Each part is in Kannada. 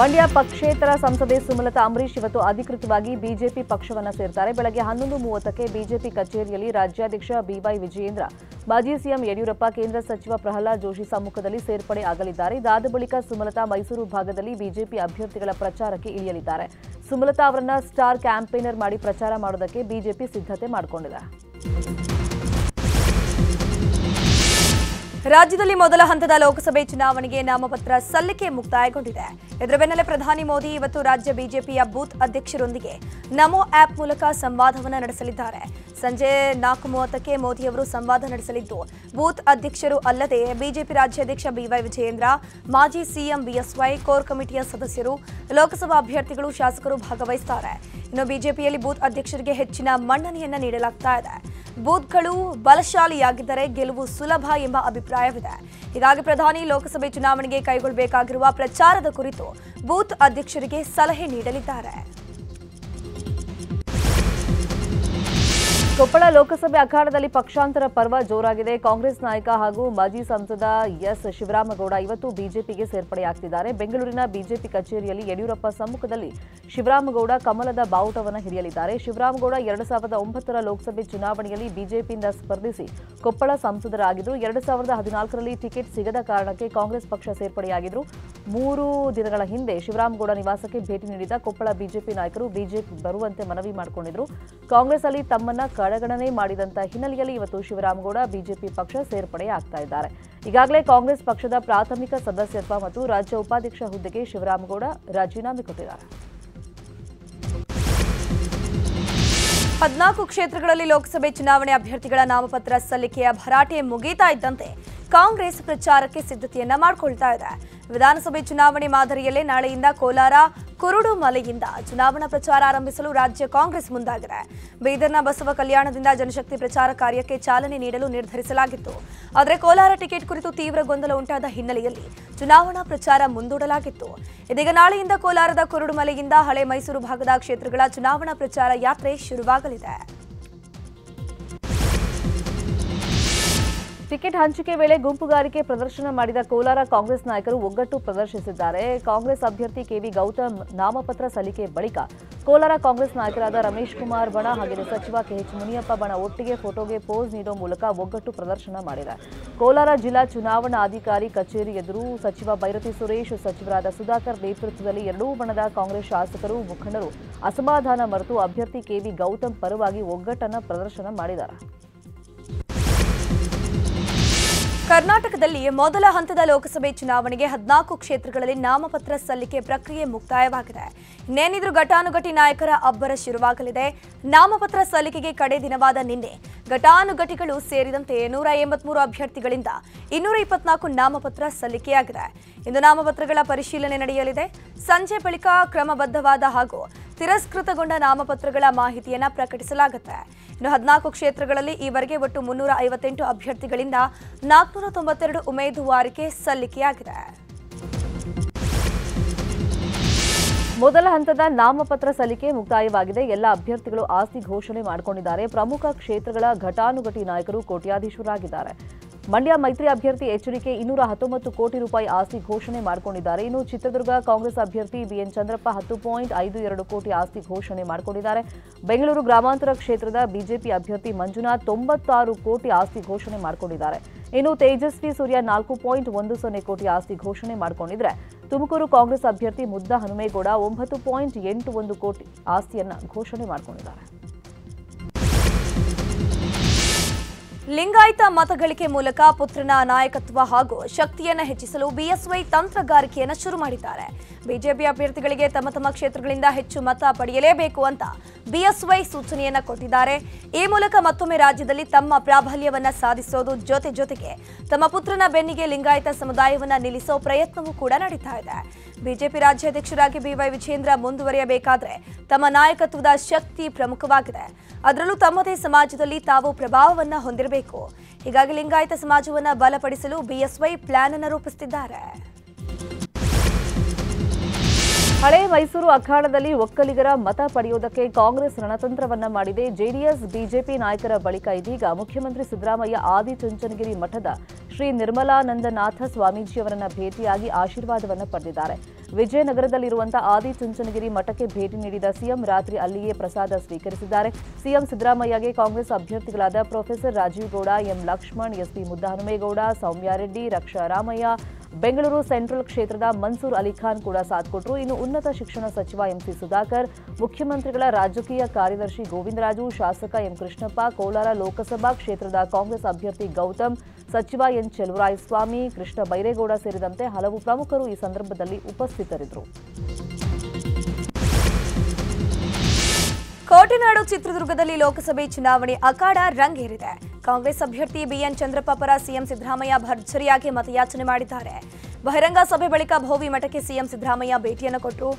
ಮಂಡ್ಯ ಪಕ್ಷೇತರ ಸಂಸದೆ ಸುಮಲತಾ ಅಂಬರೀಶ್ ಇವತ್ತು ಅಧಿಕೃತವಾಗಿ ಬಿಜೆಪಿ ಪಕ್ಷವನ್ನು ಸೇರ್ತಾರೆ. ಬೆಳಗ್ಗೆ ಹನ್ನೊಂದು ಮೂವತ್ತಕ್ಕೆ ಬಿಜೆಪಿ ಕಚೇರಿಯಲ್ಲಿ ರಾಜ್ಯಾಧ್ಯಕ್ಷ ಬಿವೈ ವಿಜಯೇಂದ್ರ, ಮಾಜಿ ಸಿಎಂ ಯಡಿಯೂರಪ್ಪ, ಕೇಂದ್ರ ಸಚಿವ ಪ್ರಹ್ಲಾದ್ ಜೋಶಿ ಸಮ್ಮುಖದಲ್ಲಿ ಸೇರ್ಪಡೆ ಆಗಲಿದ್ದಾರೆ. ಇದಾದ ಬಳಿಕ ಸುಮಲತಾ ಮೈಸೂರು ಭಾಗದಲ್ಲಿ ಬಿಜೆಪಿ ಅಭ್ಯರ್ಥಿಗಳ ಪ್ರಚಾರಕ್ಕೆ ಇಳಿಯಲಿದ್ದಾರೆ. ಸುಮಲತಾ ಅವರನ್ನ ಸ್ಟಾರ್ ಕ್ಯಾಂಪೇನರ್ ಮಾಡಿ ಪ್ರಚಾರ ಮಾಡೋದಕ್ಕೆ ಬಿಜೆಪಿ ಸಿದ್ಧತೆ ಮಾಡಿಕೊಂಡಿದೆ. ರಾಜ್ಯದಲ್ಲಿ ಮೊದಲ ಹಂತದ ಲೋಕಸಭೆ ಚುನಾವಣೆಗೆ ನಾಮಪತ್ರ ಸಲ್ಲಿಕೆ ಮುಕ್ತಾಯಗೊಂಡಿದೆ. ಇದರ ಬೆನ್ನಲ್ಲೇ ಪ್ರಧಾನಿ ಮೋದಿ ಇವತ್ತು ರಾಜ್ಯ ಬಿಜೆಪಿಯ ಬೂತ್ ಅಧ್ಯಕ್ಷರೊಂದಿಗೆ ನಮೋ ಆಪ್ ಮೂಲಕ ಸಂವಾದವನ್ನು ನಡೆಸಲಿದ್ದಾರೆ. ಸಂಜೆ ನಾಲ್ಕು ಮೂವತ್ತಕ್ಕೆ ಮೋದಿಯವರು ಸಂವಾದ ನಡೆಸಲಿದ್ದು, ಬೂತ್ ಅಧ್ಯಕ್ಷರು ಅಲ್ಲದೆ ಬಿಜೆಪಿ ರಾಜ್ಯಾಧ್ಯಕ್ಷ ಬಿವೈ ವಿಜಯೇಂದ್ರ, ಮಾಜಿ ಸಿಎಂ ಬಿಎಸ್ವೈ ಕೋರ್ ಕಮಿಟಿಯ ಸದಸ್ಯರು, ಲೋಕಸಭಾ ಅಭ್ಯರ್ಥಿಗಳು, ಶಾಸಕರು ಭಾಗವಹಿಸುತ್ತಾರೆ ಇನ್ನು ಬಿಜೆಪಿಯಲ್ಲಿ ಬೂತ್ ಅಧ್ಯಕ್ಷರಿಗೆ ಹೆಚ್ಚಿನ ಮನ್ನಣೆಯನ್ನು ನೀಡಲಾಗ್ತಾ ಇದೆ. ಬೂತ್ಗಳು ಬಲಶಾಲಿಯಾಗಿದ್ದರೆ ಗೆಲುವು ಸುಲಭ ಎಂಬ ಅಭಿಪ್ರಾಯವಿದೆ. ಹೀಗಾಗಿ ಪ್ರಧಾನಿ ಲೋಕಸಭೆ ಚುನಾವಣೆಗೆ ಕೈಗೊಳ್ಳಬೇಕಾಗಿರುವ ಪ್ರಚಾರದ ಕುರಿತು ಬೂತ್ ಅಧ್ಯಕ್ಷರಿಗೆ ಸಲಹೆ ನೀಡಲಿದ್ದಾರೆ. ಕೊಪ್ಪಳ ಲೋಕಸಭೆ ಅಖಾಡದಲ್ಲಿ ಪಕ್ಷಾಂತರ ಪರ್ವ ಜೋರಾಗಿದೆ. ಕಾಂಗ್ರೆಸ್ ನಾಯಕ ಹಾಗೂ ಮಾಜಿ ಸಂಸದ ಎಸ್. ಶಿವರಾಮಗೌಡ ಇವತ್ತು ಬಿಜೆಪಿಗೆ ಸೇರ್ಪಡೆಯಾಗ್ತಿದ್ದಾರೆ. ಬೆಂಗಳೂರಿನ ಬಿಜೆಪಿ ಕಚೇರಿಯಲ್ಲಿ ಯಡಿಯೂರಪ್ಪ ಸಮ್ಮುಖದಲ್ಲಿ ಶಿವರಾಮಗೌಡ ಕಮಲದ ಬಾವುಟವನ್ನು ಹಿಡಿಯಲಿದ್ದಾರೆ. ಶಿವರಾಮಗೌಡ ಎರಡು ಸಾವಿರದ ಒಂಬತ್ತರ ಲೋಕಸಭೆ ಚುನಾವಣೆಯಲ್ಲಿ ಬಿಜೆಪಿಯಿಂದ ಸ್ಪರ್ಧಿಸಿ ಕೊಪ್ಪಳ ಸಂಸದರಾಗಿದ್ದರು ಎರಡು ಸಾವಿರದ ಹದಿನಾಲ್ಕರಲ್ಲಿ ಟಿಕೆಟ್ ಸಿಗದ ಕಾರಣಕ್ಕೆ ಕಾಂಗ್ರೆಸ್ ಪಕ್ಷ ಸೇರ್ಪಡೆಯಾಗಿದ್ದರು ಮೂರು ದಿನಗಳ ಹಿಂದೆ ಶಿವರಾಮಗೌಡ ನಿವಾಸಕ್ಕೆ ಭೇಟಿ ನೀಡಿದ ಕೊಪ್ಪಳ ಬಿಜೆಪಿ ನಾಯಕರು ಬಿಜೆಪಿ ಬರುವಂತೆ ಮನವಿ ಮಾಡಿಕೊಂಡಿದ್ದರು ಕಾಂಗ್ರೆಸ್ ಅಲ್ಲಿ ತಮ್ಮನ್ನ ಕಡೆಗಣನೆ ಮಾಡಿದಂತ ಹಿನ್ನೆಲೆಯಲ್ಲಿ ಇವತ್ತು ಶಿವರಾಮಗೌಡ ಬಿಜೆಪಿ ಪಕ್ಷ ಸೇರ್ಪಡೆಯಾಗ್ತಾ ಇದ್ದಾರೆ. ಈಗಾಗಲೇ ಕಾಂಗ್ರೆಸ್ ಪಕ್ಷದ ಪ್ರಾಥಮಿಕ ಸದಸ್ಯತ್ವ ಮತ್ತು ರಾಜ್ಯ ಉಪಾಧ್ಯಕ್ಷ ಹುದ್ದೆಗೆ ಶಿವರಾಮಗೌಡ ರಾಜೀನಾಮೆ ಕೊಟ್ಟಿದ್ದಾರೆ. ಹದಿನಾಲ್ಕು ಕ್ಷೇತ್ರಗಳಲ್ಲಿ ಲೋಕಸಭೆ ಚುನಾವಣೆ ಅಭ್ಯರ್ಥಿಗಳ ನಾಮಪತ್ರ ಸಲ್ಲಿಕೆಯ ಭರಾಟೆ ಮುಗಿತಾ ಇದ್ದಂತೆ ಕಾಂಗ್ರೆಸ್ ಪ್ರಚಾರಕ್ಕೆ ಸಿದ್ಧತೆಯನ್ನ ಮಾಡಿಕೊಳ್ತಾ ಇದೆ. ವಿಧಾನಸಭೆ ಚುನಾವಣೆ ಮಾದರಿಯಲ್ಲೇ ನಾಳೆಯಿಂದ ಕೋಲಾರ, ಕುರುಡು ಮಲೆಯಿಂದ ಚುನಾವಣಾ ಪ್ರಚಾರ ಆರಂಭಿಸಲು ರಾಜ್ಯ ಕಾಂಗ್ರೆಸ್ ಮುಂದಾಗಿದೆ. ಬೀದರ್ನ ಬಸವ ಕಲ್ಯಾಣದಿಂದ ಜನಶಕ್ತಿ ಪ್ರಚಾರ ಕಾರ್ಯಕ್ಕೆ ಚಾಲನೆ ನೀಡಲು ನಿರ್ಧರಿಸಲಾಗಿತ್ತು. ಆದರೆ ಕೋಲಾರ ಟಿಕೆಟ್ ಕುರಿತು ತೀವ್ರ ಗೊಂದಲ ಉಂಟಾದ ಹಿನ್ನೆಲೆಯಲ್ಲಿ ಚುನಾವಣಾ ಪ್ರಚಾರ ಮುಂದೂಡಲಾಗಿತ್ತು. ಇದೀಗ ನಾಳೆಯಿಂದ ಕೋಲಾರದ ಕುರುಡು ಮಲೆಯಿಂದ ಹಳೆ ಮೈಸೂರು ಭಾಗದ ಕ್ಷೇತ್ರಗಳ ಚುನಾವಣಾ ಪ್ರಚಾರ ಯಾತ್ರೆ ಶುರುವಾಗಲಿದೆ. ಟಿಕೆಟ್ ಹಂಚಿಕೆ ವೇಳೆ ಗುಂಪುಗಾರಿಕೆ ಪ್ರದರ್ಶನ ಮಾಡಿದ ಕೋಲಾರ ಕಾಂಗ್ರೆಸ್ ನಾಯಕರು ಒಗ್ಗಟ್ಟು ಪ್ರದರ್ಶಿಸಿದ್ದಾರೆ. ಕಾಂಗ್ರೆಸ್ ಅಭ್ಯರ್ಥಿ ಕೆವಿ ಗೌತಮ್ ನಾಮಪತ್ರ ಸಲ್ಲಿಕೆ ಬಳಿಕ ಕೋಲಾರ ಕಾಂಗ್ರೆಸ್ ನಾಯಕರಾದ ರಮೇಶ್ ಕುಮಾರ್ ಬಣ ಹಾಗೆಯೇ ಸಚಿವ ಕೆಎಚ್ ಮುನಿಯಪ್ಪ ಬಣ ಒಟ್ಟಿಗೆ ಫೋಟೋಗೆ ಪೋಸ್ ನೀಡೋ ಮೂಲಕ ಒಗ್ಗಟ್ಟು ಪ್ರದರ್ಶನ ಮಾಡಿದೆ. ಕೋಲಾರ ಜಿಲ್ಲಾ ಚುನಾವಣಾಧಿಕಾರಿ ಕಚೇರಿ ಎದುರು ಸಚಿವ ಭೈರತಿ ಸುರೇಶ್, ಸಚಿವರಾದ ಸುಧಾಕರ್ ನೇತೃತ್ವದಲ್ಲಿ ಎರಡೂ ಬಣದ ಕಾಂಗ್ರೆಸ್ ಶಾಸಕರು, ಮುಖಂಡರು ಅಸಮಾಧಾನ ಮರೆತು ಅಭ್ಯರ್ಥಿ ಕೆವಿ ಗೌತಮ್ ಪರವಾಗಿ ಒಗ್ಗಟ್ಟನ್ನು ಪ್ರದರ್ಶನ ಮಾಡಿದ್ದಾರೆ. ಕರ್ನಾಟಕದಲ್ಲಿ ಮೊದಲ ಹಂತದ ಲೋಕಸಭೆ ಚುನಾವಣೆಗೆ ಹದಿನಾಲ್ಕು ಕ್ಷೇತ್ರಗಳಲ್ಲಿ ನಾಮಪತ್ರ ಸಲ್ಲಿಕೆ ಪ್ರಕ್ರಿಯೆ ಮುಕ್ತಾಯವಾಗಿದೆ. ಇನ್ನೇನಿದ್ರೂ ಘಟಾನುಘಟಿ ನಾಯಕರ ಅಬ್ಬರ ಶುರುವಾಗಲಿದೆ. ನಾಮಪತ್ರ ಸಲ್ಲಿಕೆಗೆ ಕಡೆ ದಿನವಾದ ನಿನ್ನೆ, ಘಟಾನುಘಟಿಗಳು ಸೇರಿದಂತೆ ನೂರ ಎಂಬತ್ಮೂರು ಅಭ್ಯರ್ಥಿಗಳಿಂದ ಇನ್ನೂರ ಇಪ್ಪತ್ನಾಲ್ಕು ನಾಮಪತ್ರ ಸಲ್ಲಿಕೆಯಾಗಿದೆ. ಇಂದು ನಾಮಪತ್ರಗಳ ಪರಿಶೀಲನೆ ನಡೆಯಲಿದೆ. ಸಂಜೆ ಬಳಿಕ ಕ್ರಮಬದ್ಧವಾದ ಹಾಗೂ ತಿರಸ್ಕೃತಗೊಂಡ ನಾಮಪತ್ರಗಳ ಮಾಹಿತಿಯನ್ನು ಪ್ರಕಟಿಸಲಾಗುತ್ತೆ. ಇನ್ನು ಹದಿನಾಲ್ಕು ಕ್ಷೇತ್ರಗಳಲ್ಲಿ ಈವರೆಗೆ ಒಟ್ಟು ಮುನ್ನೂರ ಐವತ್ತೆಂಟು ಅಭ್ಯರ್ಥಿಗಳಿಂದ ನಾಲ್ಕುನೂರ ತೊಂಬತ್ತೆರಡು ಉಮೇದುವಾರಿಕೆ ಸಲ್ಲಿಕೆಯಾಗಿದೆ. ಮೊದಲ ಹಂತದ ನಾಮಪತ್ರ ಸಲ್ಲಿಕೆ ಮುಕ್ತಾಯವಾಗಿದೆ. ಎಲ್ಲ ಅಭ್ಯರ್ಥಿಗಳು ಆಸ್ತಿ ಘೋಷಣೆ ಮಾಡಿಕೊಂಡಿದ್ದಾರೆ. ಪ್ರಮುಖ ಕ್ಷೇತ್ರಗಳ ಘಟಾನುಘಟಿ ನಾಯಕರು ಕೋಟ್ಯಾಧೀಶರಾಗಿದ್ದಾರೆ. ಮಂಡ್ಯ ಮೈತ್ರಿ ಅಭ್ಯರ್ಥಿ ಎಚ್ಚರಿಕೆ ಇನ್ನೂರ ಹತ್ತೊಂಬತ್ತು ಕೋಟಿ ರೂಪಾಯಿ ಆಸ್ತಿ ಘೋಷಣೆ ಮಾಡಿಕೊಂಡಿದ್ದಾರೆ. ಇನ್ನು ಚಿತ್ರದುರ್ಗ ಕಾಂಗ್ರೆಸ್ ಅಭ್ಯರ್ಥಿ ಬಿಎನ್ ಚಂದ್ರಪ್ಪ ಹತ್ತು ಪಾಯಿಂಟ್ ಐದು ಎರಡು ಕೋಟಿ ಆಸ್ತಿ ಘೋಷಣೆ ಮಾಡಿಕೊಂಡಿದ್ದಾರೆ. ಬೆಂಗಳೂರು ಗ್ರಾಮಾಂತರ ಕ್ಷೇತ್ರದ ಬಿಜೆಪಿ ಅಭ್ಯರ್ಥಿ ಮಂಜುನಾಥ್ ತೊಂಬತ್ತಾರು ಕೋಟಿ ಆಸ್ತಿ ಘೋಷಣೆ ಮಾಡಿಕೊಂಡಿದ್ದಾರೆ. ಇನ್ನು ತೇಜಸ್ವಿ ಸೂರ್ಯ ನಾಲ್ಕು ಪಾಯಿಂಟ್ ಒಂದು ಸೊನ್ನೆ ಕೋಟಿ ಆಸ್ತಿ ಘೋಷಣೆ ಮಾಡಿಕೊಂಡಿದ್ರೆ, ತುಮಕೂರು ಕಾಂಗ್ರೆಸ್ ಅಭ್ಯರ್ಥಿ ಮುದ್ದ ಹನುಮೇಗೌಡ ಒಂಬತ್ತು ಪಾಯಿಂಟ್ ಎಂಟು ಒಂದು ಕೋಟಿ ಆಸ್ತಿಯನ್ನು ಘೋಷಣೆ ಮಾಡಿಕೊಂಡಿದ್ದಾರೆ. ಲಿಂಗಾಯತ ಮತಗಳಿಕೆ ಮೂಲಕ ಪುತ್ರನ ನಾಯಕತ್ವ ಹಾಗೂ ಶಕ್ತಿಯನ್ನು ಹೆಚ್ಚಿಸಲು ಬಿಎಸ್ವೈ ತಂತ್ರಗಾರಿಕೆಯನ್ನು ಶುರು ಮಾಡಿದ್ದಾರೆ. ಬಿಜೆಪಿ ಅಭ್ಯರ್ಥಿಗಳಿಗೆ ತಮ್ಮ ತಮ್ಮ ಕ್ಷೇತ್ರಗಳಿಂದ ಹೆಚ್ಚು ಮತ ಪಡೆಯಲೇಬೇಕು ಅಂತ ಬಿಎಸ್ವೈ ಸೂಚನೆಯನ್ನ ಕೊಟ್ಟಿದ್ದಾರೆ. ಈ ಮೂಲಕ ಮತ್ತೊಮ್ಮೆ ರಾಜ್ಯದಲ್ಲಿ ತಮ್ಮ ಪ್ರಾಬಲ್ಯವನ್ನ ಸಾಧಿಸೋದು ಜೊತೆ ಜೊತೆಗೆ ತಮ್ಮ ಪುತ್ರನ ಬೆನ್ನಿಗೆ ಲಿಂಗಾಯತ ಸಮುದಾಯವನ್ನ ನಿಲ್ಲಿಸೋ ಪ್ರಯತ್ನವೂ ಕೂಡ ನಡೀತಾ ಇದೆ. ಬಿಜೆಪಿ ರಾಜ್ಯಾಧ್ಯಕ್ಷರಾಗಿ ಬಿವೈ ವಿಜೇಂದ್ರ ಮುಂದುವರಿಯಬೇಕಾದ್ರೆ ತಮ್ಮ ನಾಯಕತ್ವದ ಶಕ್ತಿ ಪ್ರಮುಖವಾಗಿದೆ. ಅದರಲ್ಲೂ ತಮ್ಮದೇ ಸಮಾಜದಲ್ಲಿ ತಾವು ಪ್ರಭಾವವನ್ನ ಹೊಂದಿರಬೇಕು. ಹೀಗಾಗಿ ಲಿಂಗಾಯತ ಸಮಾಜವನ್ನ ಬಲಪಡಿಸಲು ಬಿಎಸ್ವೈ ಪ್ಲಾನ್ ಅನ್ನು ರೂಪಿಸುತ್ತಿದ್ದಾರೆ. ಹಳೆ ಮೈಸೂರು ಅಖಾಡದಲ್ಲಿ ಒಕ್ಕಲಿಗರ ಮತ ಪಡೆಯುವುದಕ್ಕೆ ಕಾಂಗ್ರೆಸ್ ರಣತಂತ್ರವನ್ನ ಮಾಡಿದೆ. ಜೆಡಿಎಸ್, ಬಿಜೆಪಿ ನಾಯಕರ ಬಳಿಕ ಇದೀಗ ಮುಖ್ಯಮಂತ್ರಿ ಸಿದ್ದರಾಮಯ್ಯ ಆದಿಚುಂಚನಗಿರಿ ಮಠದ ಶ್ರೀ ಶ್ರೀ ನಿರ್ಮಲಾನಂದನಾಥ ಸ್ವಾಮೀಜಿಯವರನ್ನ ಭೇಟಿಯಾಗಿ ಆಶೀರ್ವಾದವನ್ನ ಪಡೆದಿದ್ದಾರೆ. ವಿಜಯನಗರದಲ್ಲಿರುವಂತಹ ಆದಿಚುಂಚನಗಿರಿ ಮಠಕ್ಕೆ ಭೇಟಿ ನೀಡಿದ ಸಿಎಂ ರಾತ್ರಿ ಅಲ್ಲಿಯೇ ಪ್ರಸಾದ ಸ್ವೀಕರಿಸಿದ್ದಾರೆ. ಸಿಎಂ ಸಿದ್ದರಾಮಯ್ಯಗೆ Congress ಅಭ್ಯರ್ಥಿಗಳಾದ professor Rajeev Gowda, M Lakshman S P Muddahanumegowda Sowmya Reddy Raksha Ramaiah Bengaluru central ಕ್ಷೇತ್ರದ ಮನ್ಸೂರ್ ಅಲಿಖಾನ್ ಕೂಡ ಸಾಥ್ ಕೊಟ್ಟರು ಇನ್ನು ಉನ್ನತ ಶಿಕ್ಷಣ ಸಚಿವ ಎಂಸಿ ಸುಧಾಕರ್, ಮುಖ್ಯಮಂತ್ರಿಗಳ ರಾಜಕೀಯ ಕಾರ್ಯದರ್ಶಿ ಗೋವಿಂದರಾಜು, ಶಾಸಕ ಎಂ ಕೃಷ್ಣಪ್ಪ, ಕೋಲಾರ ಲೋಕಸಭಾ ಕ್ಷೇತ್ರದ ಕಾಂಗ್ರೆಸ್ ಅಭ್ಯರ್ಥಿ ಗೌತಮ್, ಸಚಿವ ಎನ್ ಚೆಲುವರಾಯಸ್ವಾಮಿ, ಕೃಷ್ಣ ಬೈರೇಗೌಡ ಸೇರಿದಂತೆ ಹಲವು ಪ್ರಮುಖರು ಈ ಸಂದರ್ಭದಲ್ಲಿ ಉಪಸ್ಥಿತರಿದ್ದರು. ಕೋಟೆನಾಡು ಚಿತ್ರದುರ್ಗದಲ್ಲಿ ಲೋಕಸಭೆ ಚುನಾವಣೆ ಅಖಾಡ ರಂಗೇರಿದೆ. ಕಾಂಗ್ರೆಸ್ ಅಭ್ಯರ್ಥಿ ಬಿಎನ್ ಚಂದ್ರಪ್ಪ ಪರ ಸಿಎಂ ಸಿದ್ದರಾಮಯ್ಯ ಭರ್ಜರಿಯಾಗಿ ಮತಯಾಚನೆ ಮಾಡಿದ್ದಾರೆ. ಬಹಿರಂಗ ಸಭೆ ಬಳಿಕ ಭೋವಿ ಮಠಕ್ಕೆ ಸಿಎಂ ಸಿದ್ದರಾಮಯ್ಯ ಭೇಟಿಯನ್ನು ಕೊಟ್ಟರು.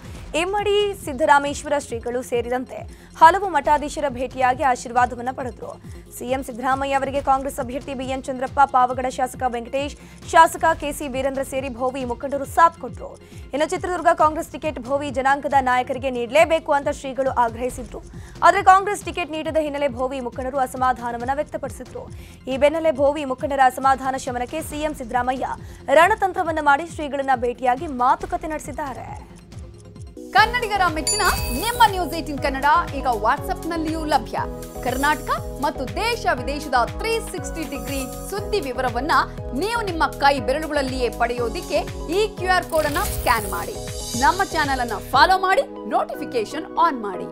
ಇಮ್ಮಡಿ ಸಿದ್ದರಾಮೇಶ್ವರ ಶ್ರೀಗಳು ಸೇರಿದಂತೆ ಹಲವು ಮಠಾಧೀಶರ ಭೇಟಿಯಾಗಿ ಆಶೀರ್ವಾದವನ್ನು ಪಡೆದರು. ಸಿಎಂ ಸಿದ್ದರಾಮಯ್ಯ ಅವರಿಗೆ ಕಾಂಗ್ರೆಸ್ ಅಭ್ಯರ್ಥಿ ಬಿಎನ್ ಚಂದ್ರಪ್ಪ, ಪಾವಗಡ ಶಾಸಕ ವೆಂಕಟೇಶ್, ಶಾಸಕ ಕೆಸಿ ವೀರೇಂದ್ರ ಸೇರಿ ಭೋವಿ ಮುಖಂಡರು ಸಾಥ್ ಕೊಟ್ಟರು ಇನ್ನು ಚಿತ್ರದುರ್ಗ ಕಾಂಗ್ರೆಸ್ ಟಿಕೆಟ್ ಭೋವಿ ಜನಾಂಗದ ನಾಯಕರಿಗೆ ನೀಡಲೇಬೇಕು ಅಂತ ಶ್ರೀಗಳು ಆಗ್ರಹಿಸಿದ್ರು. ಆದರೆ ಕಾಂಗ್ರೆಸ್ ಟಿಕೆಟ್ ನೀಡದ ಹಿನ್ನೆಲೆ ಭೋವಿ ಮುಖಂಡರು ಅಸಮಾಧಾನವನ್ನು ವ್ಯಕ್ತಪಡಿಸಿದ್ರು. ಈ ಬೆನ್ನಲ್ಲೇ ಭೋವಿ ಮುಖಂಡರ ಅಸಮಾಧಾನ ಶಮನಕ್ಕೆ ಸಿಎಂ ಸಿದ್ದರಾಮಯ್ಯ ರಣತಂತ್ರವನ್ನು ಮಾಡಿ ಶ್ರೀಗಳನ್ನ ಭೇಟಿಯಾಗಿ ಮಾತುಕತೆ ನಡೆಸಿದ್ದಾರೆ. ಕನ್ನಡಿಗರ ಮೆಚ್ಚಿನ ನಿಮ್ಮ ನ್ಯೂಸ್ ಏಟಿನ್ ಕನ್ನಡ ಈಗ ವಾಟ್ಸ್ಆಪ್ನಲ್ಲಿಯೂ ಲಭ್ಯ. ಕರ್ನಾಟಕ ಮತ್ತು ದೇಶ ವಿದೇಶದ ತ್ರೀ ಸಿಕ್ಸ್ಟಿ ಡಿಗ್ರಿ ಸುದ್ದಿ ವಿವರವನ್ನ ನೀವು ನಿಮ್ಮ ಕೈ ಬೆರಳುಗಳಲ್ಲಿಯೇ ಪಡೆಯೋದಿಕ್ಕೆ ಈ ಕ್ಯೂ ಆರ್ ಕೋಡ್ ಅನ್ನ ಸ್ಕ್ಯಾನ್ ಮಾಡಿ. ನಮ್ಮ ಚಾನೆಲ್ ಅನ್ನ ಫಾಲೋ ಮಾಡಿ ನೋಟಿಫಿಕೇಶನ್ ಆನ್ ಮಾಡಿ.